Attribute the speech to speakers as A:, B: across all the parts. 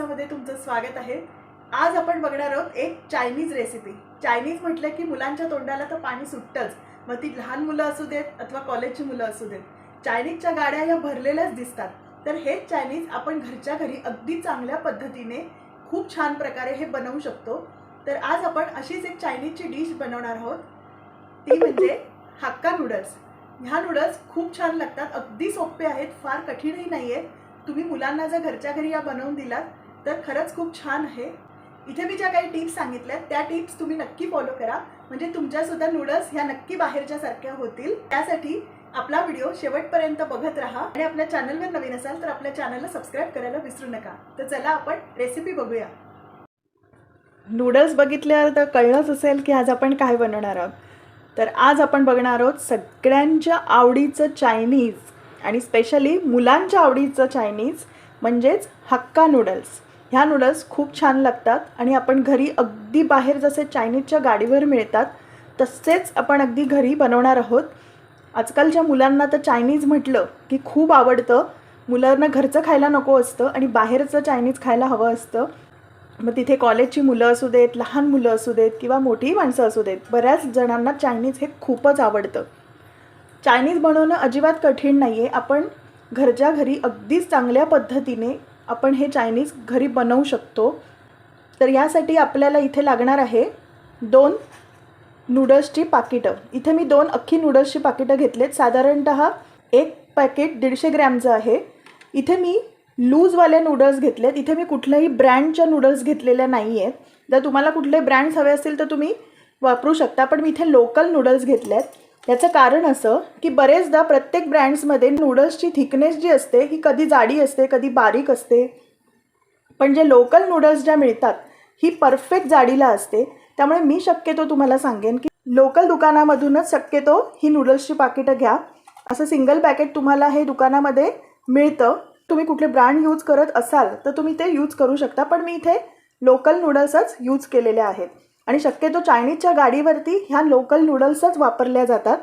A: अंतरा तुमचं स्वागत आहे. आज आपण बघणार आहोत एक चायनीज रेसिपी चायनीज म्हटलं की मुलांच्या तोंडाला तर पाणी सुटतंच. मग ती लहान मुलं असू देत अथवा कॉलेजची मुलं असू देत. चायनीजच्या गाड्या या भरलेल्याच दिसतात. तर हेच चायनीज आपण घरच्या घरी अगदी चांगल्या पद्धतीने खूप छान प्रकारे हे बनवू शकतो. तर आज आपण अशीच एक चायनीजची डिश बनवणार आहोत. ती म्हणजे हक्का नूडल्स ह्या नूडल्स खूप छान लागतात. अगदी सोपे आहेत. फार कठीणही नाही आहेत तुम्ही मुलांना जर घरच्या घरी या बनवून दिलात तर खरंच खूप छान आहे. इथे मी ज्या काही टिप्स सांगितल्या त्या टिप्स तुम्ही नक्की फॉलो करा. म्हणजे तुमच्यासुद्धा नूडल्स ह्या नक्की बाहेरच्या सारख्या होतील. त्यासाठी आपला व्हिडिओ शेवटपर्यंत बघत राहा. आणि आपल्या चॅनलवर नवीन असाल तर आपल्या चॅनलला सबस्क्राईब करायला विसरू नका. तर चला आपण रेसिपी बघूया. नूडल्स बघितल्यावर तर कळलंच असेल की आज आपण काय बनवणार आहोत. तर आज आपण बघणार आहोत सगळ्यांच्या आवडीचं चायनीज आणि स्पेशली मुलांच्या आवडीचं चायनीज म्हणजेच हक्का नूडल्स ह्या नूडल्स खूप छान लागतात आणि आपण घरी अगदी बाहेर जसे चायनीजच्या गाडीवर मिळतात तसेच आपण अगदी घरी बनवणार आहोत. आजकालच्या मुलांना तर चायनीज म्हटलं की खूप आवडतं. मुलांना घरचं खायला नको असतं आणि बाहेरचं चायनीज खायला हवं असतं. मग तिथे कॉलेजची मुलं असू देत लहान मुलं असू देत किंवा मोठी माणसं असू देत बऱ्याच जणांना चायनीज हे खूपच आवडतं. चायनीज बनवणं अजिबात कठीण नाही आहे आपण घरच्या घरी अगदीच चांगल्या पद्धतीने आपण हे चायनीज घरी बनवू शकतो. तर यासाठी आपल्याला इथे लागणार आहे दोन नूडल्सची पाकिटं. इथे मी दोन अख्खी नूडल्सची पाकिटं घेतलेत. साधारणत एक पॅकेट दीडशे ग्रॅमचं आहे. इथे मी लूजवाले नूडल्स घेतलेत. इथे मी कुठल्याही ब्रँडच्या नूडल्स घेतलेल्या नाही आहेत जर तुम्हाला कुठले ब्रँड्स हवे असतील तर तुम्ही वापरू शकता. पण मी इथे लोकल नूडल्स घेतले आहेत याचं कारण असं की बरेचदा प्रत्येक ब्रँड्समध्ये नूडल्सची थिकनेस जी असते ही कधी जाडी असते कधी बारीक असते. पण जे लोकल नूडल्स ज्या मिळतात ही परफेक्ट जाडीला असते. त्यामुळे मी शक्यतो तुम्हाला सांगेन की लोकल दुकानामधूनच शक्यतो ही नूडल्सची पाकिटं घ्या. असं सिंगल पॅकेट तुम्हाला हे दुकानामध्ये मिळतं. तुम्ही कुठले ब्रँड यूज करत असाल तर तुम्ही ते यूज करू शकता. पण मी इथे लोकल नूडल्सच यूज केलेले आहेत. आणि शक्यतो चायनीजच्या गाडीवरती ह्या लोकल नूडल्सच वापरल्या जातात.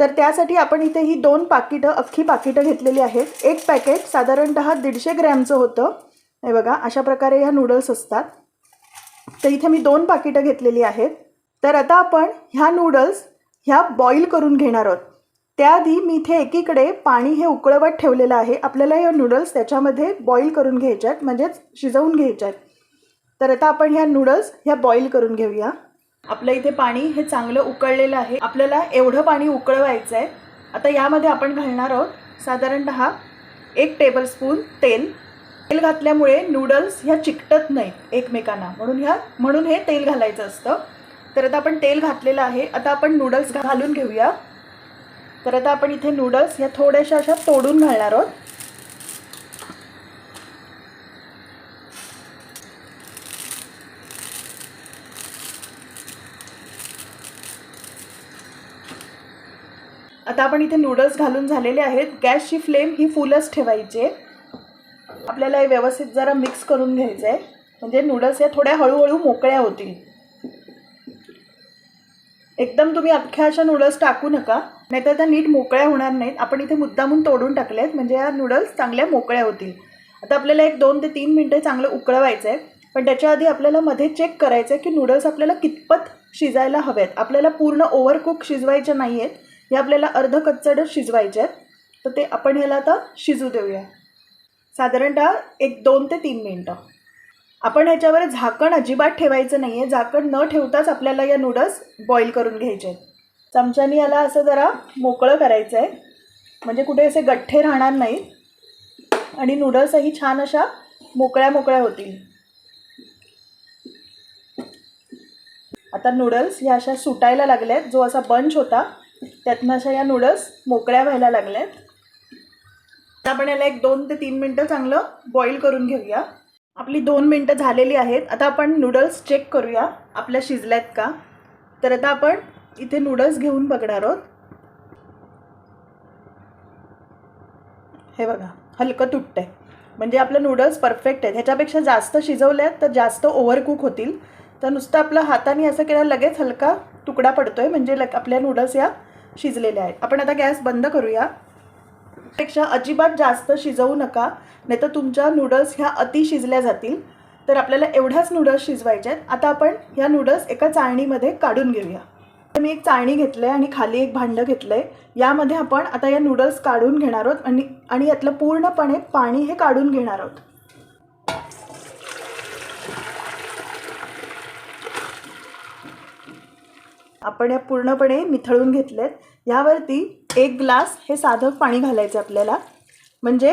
A: तर त्यासाठी आपण इथे ही दोन पाकिटं अख्खी पाकिटं घेतलेली आहेत. एक पॅकेट साधारणत दीडशे ग्रॅमचं होतं. हे बघा अशा प्रकारे ह्या नूडल्स असतात. तर इथे मी दोन पाकिटं घेतलेली आहेत. तर आता आपण ह्या नूडल्स ह्या बॉईल करून घेणार आहोत. त्याआधी मी इथे एकीकडे पाणी हे उकळवत ठेवलेलं आहे. आपल्याला हे नूडल्स त्याच्यामध्ये बॉईल करून घ्यायच्या आहेत म्हणजेच शिजवून घ्यायच्या आहेत तर आता आपण ह्या नूडल्स ह्या बॉईल करून घेऊया. आपलं इथे पाणी हे चांगलं उकळलेलं आहे. आपल्याला एवढं पाणी उकळवायचं आहे आता यामध्ये आपण घालणार आहोत साधारणत एक टेबलस्पून तेल. तेल घातल्यामुळे नूडल्स ह्या चिकटत नाहीत एकमेकांना. म्हणून ह्या म्हणून हे तेल घालायचं असतं. तर आता आपण तेल घातलेलं आहे. आता आपण नूडल्स घालून घेऊया. तर आता आपण इथे नूडल्स ह्या थोड्याशा अशा तोडून घालणार आहोत. आता आपण इथे नूडल्स घालून झालेले आहेत. गॅसची फ्लेम ही फुलच ठेवायची आहे. आपल्याला हे व्यवस्थित जरा मिक्स करून घ्यायचं आहे. म्हणजे नूडल्स या थोड्या हळूहळू मोकळ्या होतील. एकदम तुम्ही अख्ख्या अशा नूडल्स टाकू नका. नाहीतर त्या नीट मोकळ्या होणार नाहीत. आपण इथे मुद्दामून तोडून टाकले आहेत म्हणजे या नूडल्स चांगल्या मोकळ्या होतील. आता आपल्याला एक दोन ते तीन मिनटं चांगलं उकळवायचं आहे. पण त्याच्या आधी आपल्याला मध्ये चेक करायचं आहे की नूडल्स आपल्याला कितपत शिजायला हवेत. आपल्याला पूर्ण ओव्हरकुक शिजवायचे नाही आहेत हे आपल्याला अर्ध कच्चडच शिजवायचे आहेत. तर ते आपण ह्याला आता शिजू देऊया. साधारणतः एक दोन ते तीन मिनटं. आपण ह्याच्यावर झाकण अजिबात ठेवायचं नाही आहे झाकण न ठेवताच आपल्याला या नूडल्स बॉईल करून घ्यायचे आहेत. चमच्यानी याला असं जरा मोकळं करायचं आहे. म्हणजे कुठे असे गठ्ठे राहणार नाहीत. आणि नूडल्सही छान अशा मोकळ्या मोकळ्या होतील. आता नूडल्स ह्या अशा सुटायला लागल्या आहेत जो असा बंच होता त्यातनं अशा या नूडल्स मोकळ्या व्हायला लागल्या आहेत आपण याला एक दोन ते तीन मिनटं चांगलं बॉईल करून घेऊया. आपली दोन मिनटं झालेली आहेत. आता आपण नूडल्स चेक करूया. आपल्या शिजल्यात का? तर आता आपण इथे नूडल्स घेऊन बघणार आहोत. हे बघा हलकं तुटतं आहे म्हणजे आपलं नूडल्स परफेक्ट आहेत. ह्याच्यापेक्षा जास्त शिजवल्या आहेत तर जास्त ओव्हरकुक होतील. तर नुसतं आपलं हाताने असं केलं लगेच हलका तुकडा पडतो आहे म्हणजे लक आपल्या नूडल्स या शिजलेल्या आहेत. आपण आता गॅस बंद करूया. पेक्षा अजिबात जास्त शिजवू नका नाहीतर तुमच्या नूडल्स ह्या अति शिजल्या जातील. तर आपल्याला एवढ्याच नूडल्स शिजवायच्या आहेत. आता आपण ह्या नूडल्स एका चाळणीमध्ये काढून घेऊया. तर मी एक चाळणी घेतलं आहे आणि खाली एक भांडं घेतलं आहे यामध्ये आपण आता या नूडल्स काढून घेणार आहोत आणि आणि यातलं पूर्णपणे पाणी हे काढून घेणार आहोत. आपण या पूर्णपणे मिथळून घेतलेत. ह्यावरती एक ग्लास हे साधं पाणी घालायचं आपल्याला. म्हणजे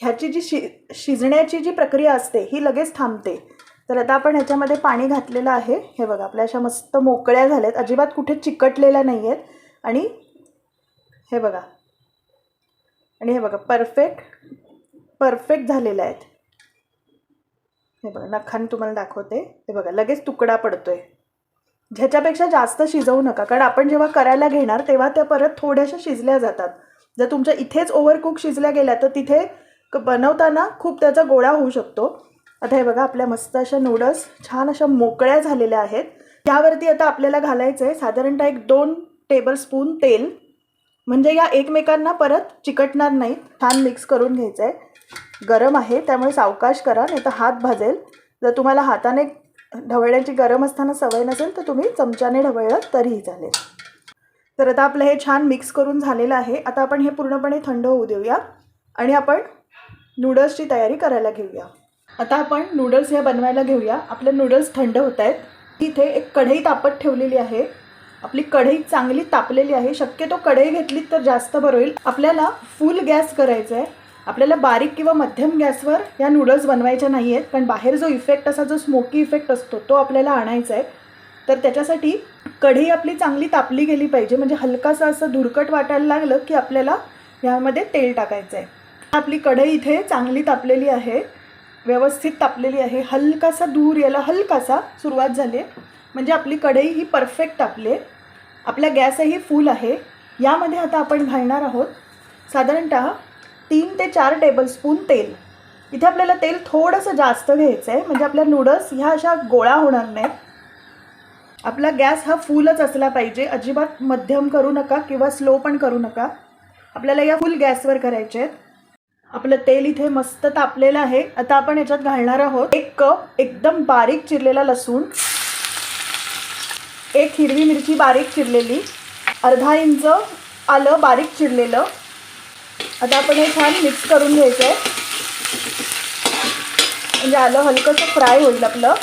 A: ह्याची जी शि शिजण्याची जी प्रक्रिया असते ही लगेच थांबते. तर आता आपण ह्याच्यामध्ये पाणी घातलेलं आहे. हे बघा आपल्या अशा मस्त मोकळ्या झाल्यात. अजिबात कुठे चिकटलेल्या नाही आहेत आणि हे बघा. आणि हे बघा परफेक्ट परफेक्ट झालेल्या आहेत. हे बघा नखान तुम्हाला दाखवते. हे बघा लगेच तुकडा पडतो आहे ह्याच्यापेक्षा जास्त शिजवू नका. कारण आपण जेव्हा करायला घेणार तेव्हा त्या परत थोड्याशा शिजल्या जातात. जर तुमच्या इथेच ओव्हरकुक शिजल्या गेल्या तर तिथे क- बनवताना खूप त्याचा गोळा होऊ शकतो. आता हे बघा आपल्या मस्त अशा नूडल्स छान अशा मोकळ्या झालेल्या आहेत. त्यावरती आता आपल्याला घालायचं आहे साधारणतः एक दोन टेबलस्पून तेल. म्हणजे या एकमेकांना परत चिकटणार नाहीत छान मिक्स करून घ्यायचं आहे गरम आहे त्यामुळे सावकाश करा नाही तर हात भाजेल. जर तुम्हाला हाताने ढवळण्याची गरम असताना सवय नसेल तर तुम्ही चमच्याने ढवळलं तरीही चालेल. तर आता आपलं हे छान मिक्स करून झालेलं आहे. आता आपण हे पूर्णपणे थंड होऊ देऊया आणि आपण नूडल्सची तयारी करायला घेऊया. आता आपण नूडल्स ह्या बनवायला घेऊया. आपले नूडल्स थंड होत आहेत. इथे एक कढई तापत ठेवलेली आहे. आपली कढई चांगली तापलेली आहे. शक्यतो कढई घेतली तर जास्त बरं होईल. आपल्याला फुल गॅस करायचा आहे आपल्याला बारीक किंवा मध्यम गॅसवर या नूडल्स बनवायच्या नाही आहेत कारण बाहेर जो इफेक्ट असा जो स्मोकी इफेक्ट असतो तो आपल्याला आणायचा आहे. तर त्याच्यासाठी कढई आपली चांगली तापली गेली पाहिजे म्हणजे हलकासा असं धुरकट वाटायला लागलं की आपल्याला ह्यामध्ये तेल टाकायचं आहे आपली कढई इथे चांगली तापलेली आहे व्यवस्थित तापलेली आहे. हलकासा दूर याला हलकासा सुरुवात झाली आहे म्हणजे आपली कढई ही परफेक्ट तापली आहे आपला गॅसही फुल आहे. यामध्ये आता आपण घालणार आहोत. साधारणतः तीन ते चार टेबलस्पून तेल. इथे आपल्याला तेल थोडंसं जास्त घ्यायचं आहे म्हणजे आपल्या नूडल्स ह्या अशा गोळा होणार नाहीत. आपला गॅस हा फुलच असला पाहिजे. अजिबात मध्यम करू नका किंवा स्लो पण करू नका. आपल्याला या फुल गॅसवर करायचे आहेत. आपलं तेल इथे मस्त तापलेलं आहे. आता आपण याच्यात घालणार आहोत एक कप एकदम बारीक चिरलेला लसूण. एक हिरवी मिरची बारीक चिरलेली. अर्धा इंच आलं बारीक चिरलेलं. आता आपण हे छान मिक्स करून घ्यायचं आहे म्हणजे आलं हलकंसं फ्राय होईल आपलं.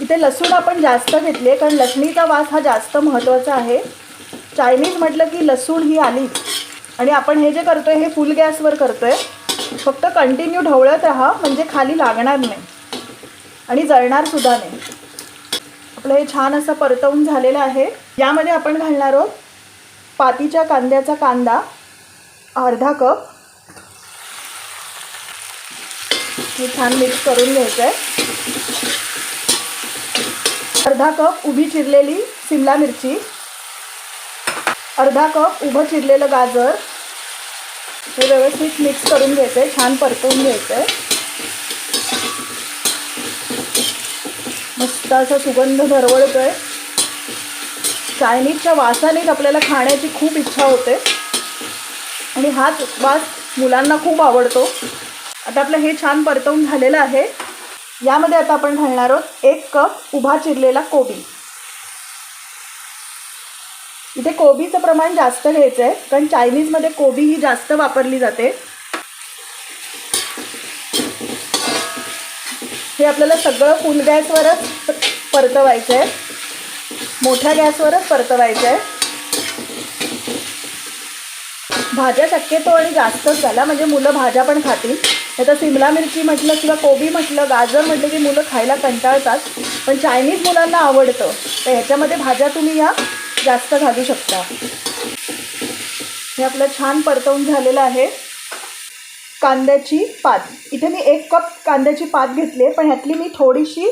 A: इथे लसूण आपण जास्त घेतली आहे कारण लसणीचा वास हा जास्त महत्त्वाचा आहे. चायनीज म्हटलं की लसूण ही आलीच आणि आपण हे जे करतोय हे फुल गॅसवर करतोय. फक्त कंटिन्यू ढवळत राहा म्हणजे खाली लागणार नाही. आणि जळणार सुद्धा नाही. आपलं हे छान असं परतवून झालेलं आहे. यामध्ये आपण घालणार आहोत पातीच्या कांद्याचा कांदा अर्धा कप. हे छान मिक्स करून घ्यायचं आहे अर्धा कप उभी चिरलेली सिमला मिरची. अर्धा कप उभं चिरलेलं गाजर. हे व्यवस्थित मिक्स करून घ्यायचं आहे छान परतवून घ्यायचं आहे मस्त असा सुगंध दरवळतोय चायनीजच्या वासानेच आपल्याला खाण्याची खूप इच्छा होते. आणि हाच वास मुलांना खूप आवडतो. आता आपलं हे छान परतवून झालेलं आहे. यामध्ये आता आपण घालणार आहोत एक कप उभा चिरलेला कोबी. इथे कोबीचं प्रमाण जास्त घ्यायचं आहे कारण चायनीजमध्ये कोबी ही जास्त वापरली जाते. हे आपल्याला सगळं फुल गॅसवरच परतवायचं आहे मोठ्या गॅसवरच परतवायचं आहे भाज्या शक्यतो आणि जास्तच झाला. म्हणजे मुलं भाज्या पण खातील. आता सिमला मिरची म्हटलं किंवा कोबी म्हटलं गाजर म्हटलं की मुलं खायला कंटाळतात. पण चायनीज मुलांना आवडतं. तर ह्याच्यामध्ये भाज्या तुम्ही या जास्त घालू शकता. हे आपलं छान परतवून झालेलं आहे. कांद्याची पात. इथे मी एक कप कांद्याची पात घेतली आहे. पण ह्यातली मी थोडीशी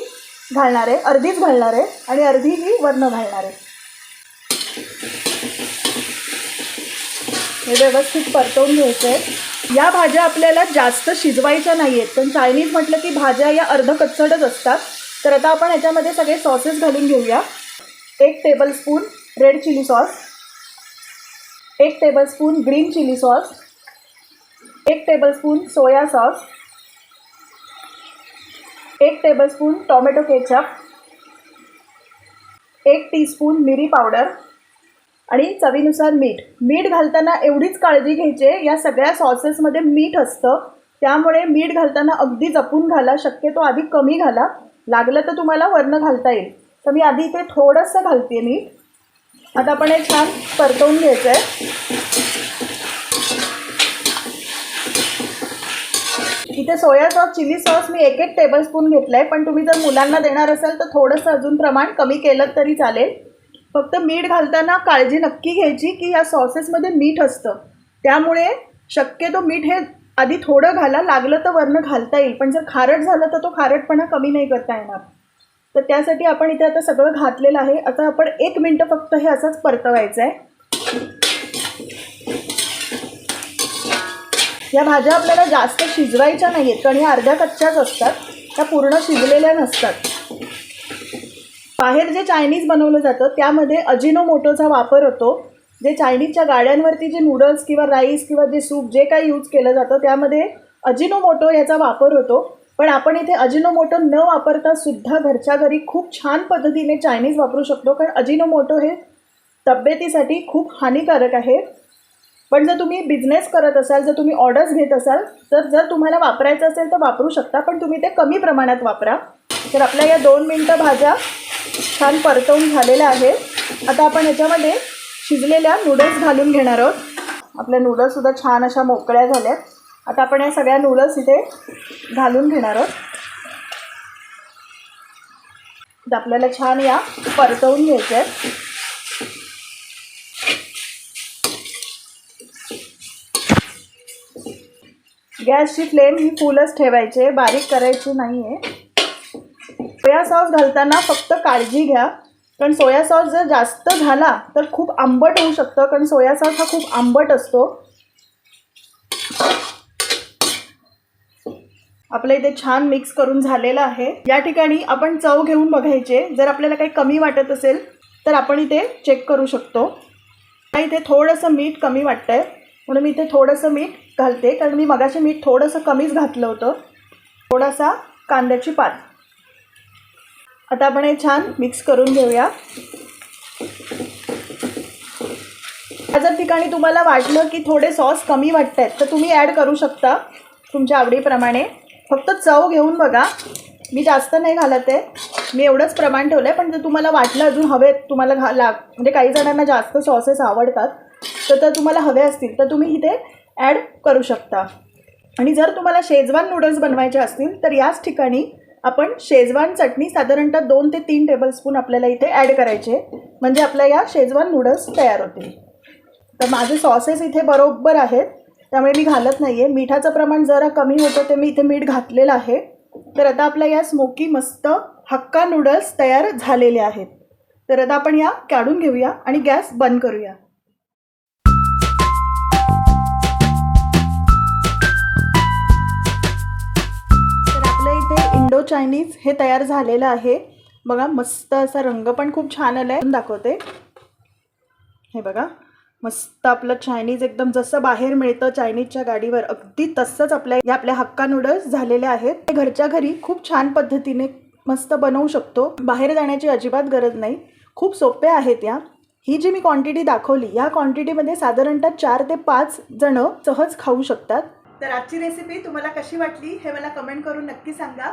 A: घालणार आहे अर्धीच घालणार आहे आणि अर्धी ही वर्ण घालणार. आहे हे व्यवस्थित परतवून घ्यायचं आहे या भाज्या आपल्याला जास्त शिजवायच्या नाही आहेत पण चायनीज म्हटलं की भाज्या या अर्ध कच्चडच असतात. तर आता आपण ह्याच्यामध्ये सगळे सॉसेस घालून घेऊया. एक टेबलस्पून रेड चिली सॉस एक टेबलस्पून ग्रीन चिली सॉस एक टेबलस्पून सोया सॉस एक टेबलस्पून टॉमॅटो केचप एक टीस्पून मिरी पावडर आणि चवीनुसार मीठ. मीठ घालताना एवढीच काळजी घ्यायची आहे, या सगळ्या सॉसेसमध्ये मीठ असतं. त्यामुळे मीठ घालताना अगदी जपून घाला शक्यतो आधी कमी घाला. लागलं तर तुम्हाला वरनं घालता येईल. तर मी आधी इथे थोडंसं घालते मीठ. आता आपण हे छान परतवून घ्यायचं आहे इथे सोया सॉस चिली सॉस मी एक एक टेबलस्पून घेतलं आहे पण तुम्ही जर मुलांना देणार असाल तर थोडंसं अजून प्रमाण कमी केलं तरी चालेल. फक्त मीठ घालताना काळजी नक्की घ्यायची की या सॉसेसमध्ये मीठ असतं. त्यामुळे शक्यतो मीठ हे आधी थोडं घाला लागलं तर वरनं घालता येईल. पण जर खारट झालं तर तो खारटपणा कमी नाही करता येणार. तर त्यासाठी आपण इथे आता सगळं घातलेलं आहे. आता आपण एक मिनटं फक्त हे असंच परतवायचं आहे या भाज्या आपल्याला जास्त शिजवायच्या नाही आहेत कारण ह्या अर्ध्या कच्च्याच असतात. त्या पूर्ण शिजलेल्या नसतात. बाहेर जे चायनीज बनवलं जातं त्यामध्ये अजिनोमोटोचा वापर होतो. जे चायनीजच्या गाड्यांवरती जे नूडल्स किंवा राईस किंवा जे सूप जे काही यूज केलं जातं त्यामध्ये अजिनोमोटो याचा वापर होतो. पण आपण इथे अजिनोमोटो न वापरता सुद्धा घरच्या घरी खूप छान पद्धतीने चायनीज वापरू शकतो कारण अजिनोमोटो हे तब्येतीसाठी खूप हानिकारक आहे. पण जर तुम्ही बिझनेस करत असाल जर तुम्ही ऑर्डर्स घेत असाल तर जर तुम्हाला वापरायचं असेल तर वापरू शकता पण तुम्ही ते कमी प्रमाणात वापरा. तर आपल्या या दोन मिनटं भाज्या छान परतवून झालेल्या आहेत. आता आपण ह्याच्यामध्ये शिजलेल्या नूडल्स घालून घेणार आहोत. आपल्या नूडल्ससुद्धा छान अशा मोकळ्या झाल्यात. आता आपण या सगळ्या नूडल्स इथे घालून घेणार आहोत. आपल्याला छान या परतवून घ्यायच्या आहेत. गॅसची फ्लेम ही फुलच ठेवायची आहे बारीक करायची नाही आहे सोया सॉस घालताना फक्त काळजी घ्या. कारण सोया सॉस जर जास्त झाला तर खूप आंबट होऊ शकतं कारण सोया सॉस हा खूप आंबट असतो. आपल्या इथे छान मिक्स करून झालेलं आहे. या ठिकाणी आपण चव घेऊन बघायचे. जर आपल्याला काही कमी वाटत असेल तर आपण इथे चेक करू शकतो. इथे थोडंसं मीठ कमी वाटतं आहे म्हणून मी इथे थोडंसं मीठ घालते. कारण मी मगाशी मीठ थोडंसं कमीच घातलं होतं. थोडासा कांद्याची पात. आता आपण हे छान मिक्स करून घेऊया. जर ठिकाणी तुम्हाला वाटलं की थोडे सॉस कमी वाटत आहेत तर तुम्ही ॲड करू शकता तुमच्या आवडीप्रमाणे. फक्त चव घेऊन बघा. मी जास्त नाही घालत आहे. मी एवढंच प्रमाण ठेवलं आहे पण जर तुम्हाला वाटलं अजून हवेत तुम्हाला घा लाग म्हणजे काही जणांना जास्त सॉसेस आवडतात. तर तर तुम्हाला हवे असतील तर तुम्ही इथे ॲड करू शकता. आणि जर तुम्हाला शेजवान नूडल्स बनवायचे असतील तर याच ठिकाणी आपण शेजवान चटणी साधारणतः दोन ते तीन टेबलस्पून आपल्याला इथे ॲड करायचे. म्हणजे आपल्या या शेजवान नूडल्स तयार होतील. तर माझे सॉसेस इथे बरोबर आहेत. त्यामुळे मी घालत नाही आहे मिठाचं प्रमाण जरा कमी होतं ते मी इथे मीठ घातलेलं आहे. तर आता आपल्या या स्मोकी मस्त हक्का नूडल्स तयार झालेले आहेत. तर आता आपण या काढून घेऊया आणि गॅस बंद करूया. इंडो चायनीज हे तयार झालेलं आहे. बघा मस्त असा रंग पण खूप छान आला आहे दाखवते. हे बघा मस्त आपलं चायनीज एकदम जसं बाहेर मिळतं चायनीजच्या गाडीवर अगदी तसंच आपल्या या आपल्या हक्का नूडल्स झालेले आहेत. ते घरच्या घरी खूप छान पद्धतीने मस्त बनवू शकतो. बाहेर जाण्याची अजिबात गरज नाही. खूप सोप्या आहेत या. ही जी मी क्वांटिटी दाखवली या क्वांटिटीमध्ये साधारणतः चार ते पाच जणं सहज खाऊ शकतात. तर आजची रेसिपी तुम्हाला कशी वाटली हे मला कमेंट करून नक्की सांगा.